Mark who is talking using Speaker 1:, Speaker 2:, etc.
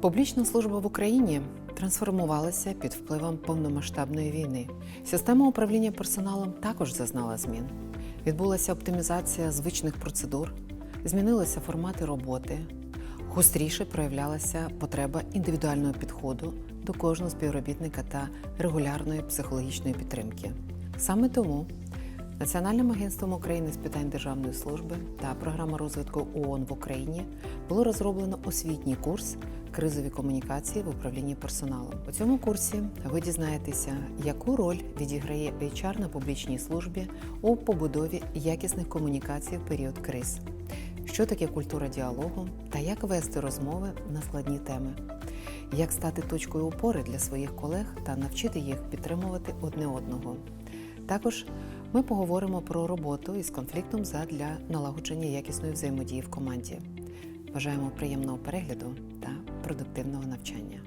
Speaker 1: Публічна служба в Україні трансформувалася під впливом повномасштабної війни. Система управління персоналом також зазнала змін. Відбулася оптимізація звичних процедур, змінилися формати роботи, гостріше проявлялася потреба індивідуального підходу до кожного співробітника та регулярної психологічної підтримки. Саме тому Національним агентством України з питань державної служби та програма розвитку ООН в Україні було розроблено освітній курс кризові комунікації в управлінні персоналом. У цьому курсі ви дізнаєтеся, яку роль відіграє HR на публічній службі у побудові якісних комунікацій в період криз, що таке культура діалогу та як вести розмови на складні теми, як стати точкою опори для своїх колег та навчити їх підтримувати одне одного. Також ми поговоримо про роботу із конфліктом задля налагодження якісної взаємодії в команді. Бажаємо приємного перегляду та продуктивного навчання.